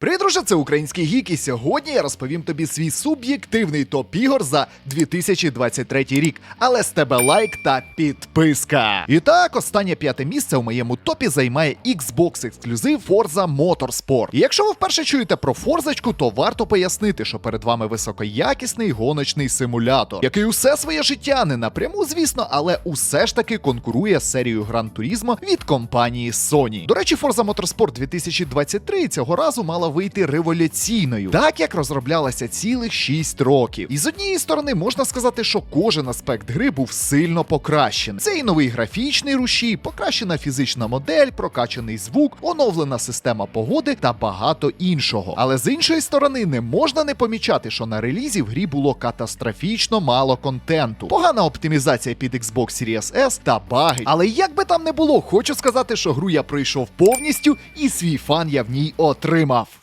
Привіт, друже, це український гік, і сьогодні я розповім тобі свій суб'єктивний топ ігор за 2023 рік. Але з тебе лайк та підписка. І так, останнє п'яте місце у моєму топі займає Xbox ексклюзив Forza Motorsport. І якщо ви вперше чуєте про форзочку, то варто пояснити, що перед вами високоякісний гоночний симулятор, який усе своє життя не напряму, звісно, але усе ж таки конкурує з серією Gran Turismo від компанії Sony. До речі, Forza Motorsport 2023 цього разу мала вийти революційною, так як розроблялася цілих 6 років. І з однієї сторони можна сказати, що кожен аспект гри був сильно покращений. Це і новий графічний рушій, покращена фізична модель, прокачаний звук, оновлена система погоди та багато іншого. Але з іншої сторони, не можна не помічати, що на релізі в грі було катастрофічно мало контенту, погана оптимізація під Xbox Series S та баги. Але як би там не було, хочу сказати, що гру я пройшов повністю і свій фан я в ній отримав.